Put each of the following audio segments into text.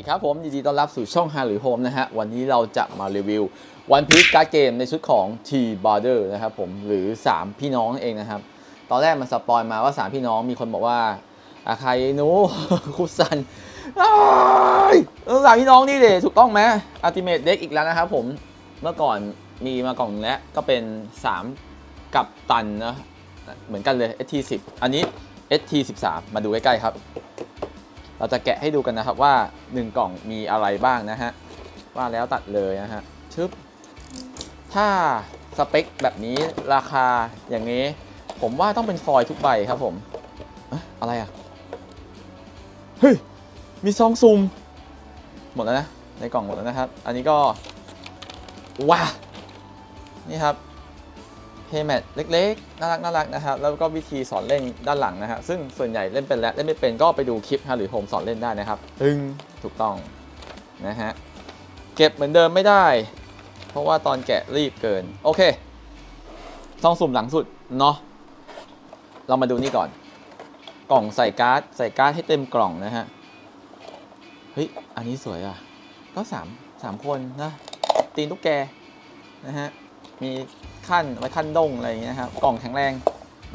ดีครับผมยินดีต้อนรับสู่ช่องฮาหรือโฮมนะฮะ วันนี้เราจะมารีวิววันพี e การ์ดเกมในชุดของ T b o r d e r นะครับผมหรือ 3 พี่น้องนั่เองนะครับ ตอนแรกมันสปอยมาว่า 3 พี่น้องมีคนบอกว่าอาใครนูคุซันเออสามพี่น้องนี่เดถูกต้องไหมอัลติเม e เด็กอีกแล้วนะครับผมเมื่อก่อนมีมากล่องแล้วก็เป็น 3 กับตันนะเหมือนกันเลย ST10 อันนี้ ST13 มาดูใกล้ๆครับ เราจะแกะให้ดูกันนะครับว่า 1 กล่องมีอะไรบ้างนะฮะว่าแล้วตัดเลยนะฮะชึบถ้าสเปคแบบนี้ราคาอย่างนี้ ผมว่าต้องเป็นฟอยทุกใบครับผมอะอะไรอะเฮ้ยมีซองซุ่มหมดแล้วนะในกล่องหมดแล้วนะครับ อันนี้ก็ว้านี่ครับ เพย์แมทเล็กๆ น่ารักน่ารักนะครับ แล้วก็วิธีสอนเล่นด้านหลังนะฮะซึ่งส่วนใหญ่เล่นเป็นแล้วเล่นไม่เป็นก็ไปดูคลิปฮะหรือโฮมสอนเล่นได้นะครับตึงถูกต้องนะฮะเก็บเหมือนเดิมไม่ได้ เพราะว่าตอนแกะรีบเกิน โอเคซองสุ่มหลังสุดเนาะเรามาดูนี่ก่อน กล่องใส่การ์ด ใส่การ์ดให้เต็มกล่องนะฮะเฮ้ยอันนี้สวยอะก็สามสามคนนะตีนตุ๊กแกนะฮะมี ขั้นไว้ขั้นดงอะไรอย่างเงี้ยครับกล่องแข็งแรง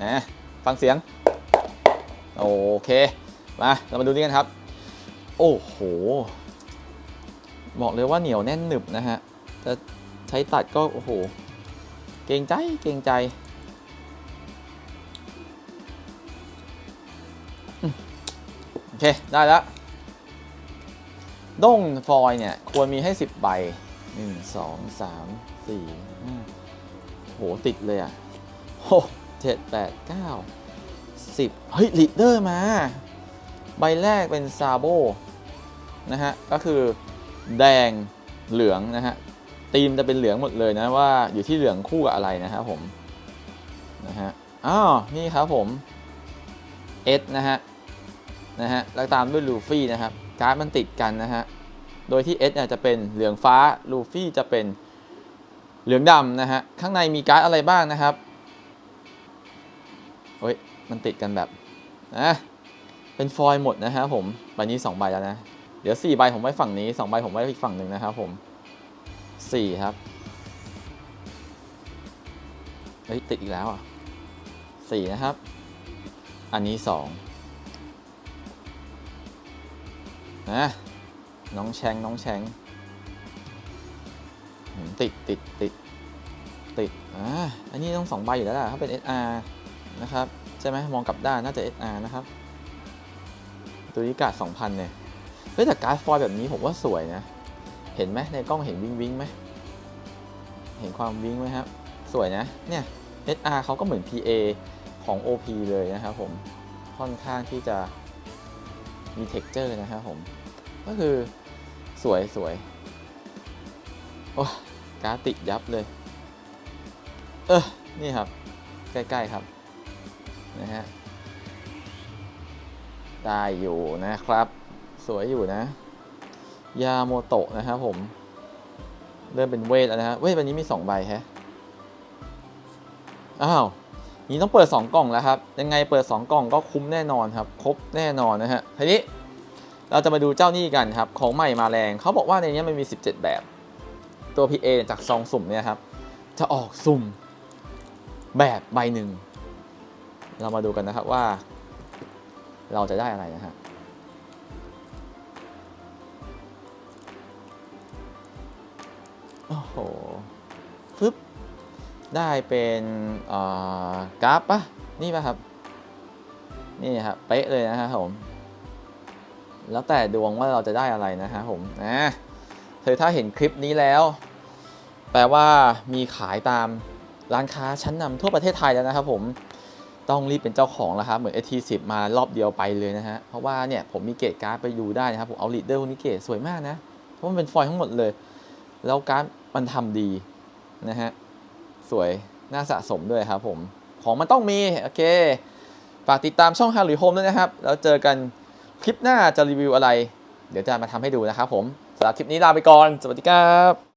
นะฟังเสียง โอเคมาเรามาดูนี่กันครับ โอ้โห บอกเลยว่าเหนียวแน่นหนึบนะฮะจะใช้ตัดก็โอ้โห เกรงใจเกรงใจโอเค ได้แล้วด้งฟอยเนี่ย ควรมีให้ 10 ใบ 1 2 3 4 5 โหติดเลยอะหกเจ็ดแปดเก้าสิบเฮ้ยลีดเดอร์มา ใบแรกเป็นซาโบนะฮะ ก็คือแดงเหลืองนะฮะธีมจะเป็นเหลืองหมดเลยนะว่าอยู่ที่เหลืองคู่กับอะไรนะครับผมนะฮะอ้าวนี่ครับผมเอสนะฮะนะฮะแล้วตามด้วยลูฟี่นะครับการ์ดมันติดกันนะฮะโดยที่เอสเนี่ยจะเป็นเหลืองฟ้าลูฟี่จะเป็น เหลืองดำนะฮะ ข้างในมีการ์ดอะไรบ้างนะครับเฮ้ย มันติดกันแบบนะเป็นฟอยล์หมดนะฮะผม ใบนี้ 2 ใบแล้วนะ เดี๋ยว 4 ใบผมไว้ฝั่งนี้ 2 ใบผมไว้อีกฝั่งหนึ่งนะครับผม 4 ครับ เฮ้ย ติดอีกแล้วอะ4นะครับ อันนี้ 2 นะ น้องแชงน้องแชง ติดติดติดติดอ่าอันนี้ต้องสองใบอยู่แล้วล่ะถ้าเป็น SR นะครับ ใช่ไหมมองกลับด้านน่าจะ SR นะครับ ตัวนี้กาด2,000เนี่ยเฮ้ยแต่การ์ดฟอยล์แบบนี้ผมว่าสวยนะ เห็นไหมในกล้องเห็นวิงวิงไหมเห็นความวิงไหมครับ สวยนะ เนี่ย SR เขาก็เหมือน PA ของ OP เลยนะครับผม ค่อนข้างที่จะมี texture นะครับผม ก็คือสวยสวย โอ้การติดยับเลย เออนี่ครับ ใกล้ ๆ ครับ นะฮะ ได้อยู่นะครับ สวยอยู่นะ ยาโมโตะนะครับผม เริ่มเป็นเวทแล้วนะฮะ เวทวันนี้มี2ใบแฮะ อ้าว นี้ต้องเปิด2กล่องแล้วครับ ยังไงเปิด2กล่องก็คุ้มแน่นอนครับ ครบแน่นอนนะฮะ ทีนี้เราจะมาดูเจ้านี่กันครับ ของใหม่มาแรง เขาบอกว่าในนี้มันมี 17 แบบ ตัว PA จากซองสุ่มเนี่ยครับ จะออกสุ่มแบบใบหนึ่ง เรามาดูกันนะครับว่า เราจะได้อะไรนะฮะโอ้โหฟึบได้เป็นกราฟปะนี่ปะครับ นี่ครับ เป๊ะเลยนะครับผม แล้วแต่ดวงว่าเราจะได้อะไรนะฮะผมนะ เธอถ้าเห็นคลิปนี้แล้ว แปลว่ามีขายตามร้านค้าชั้นนำทั่วประเทศไทยแล้วนะครับผมต้องรีบเป็นเจ้าของแล้วครับ เหมือน AT10 มารอบเดียวไปเลยนะฮะ เพราะว่าเนี่ยผมมีเกรดการ์ดไปดูได้นะครับ ผมเอาลีดเดอร์พวกนี้เกรดสวยมากนะ เพราะมันเป็นฟอยล์ทั้งหมดเลย แล้วการ์ดมันทำดีนะฮะ สวยน่าสะสมด้วยครับผม ของมันต้องมี โอเค ฝากติดตามช่องฮาร์หรือโฮมด้วยนะครับ แล้วเจอกันคลิปหน้าจะรีวิวอะไร เดี๋ยวจะมาทำให้ดูนะครับผม หรับคลิปนี้ลาไปก่อน สวัสดีครับ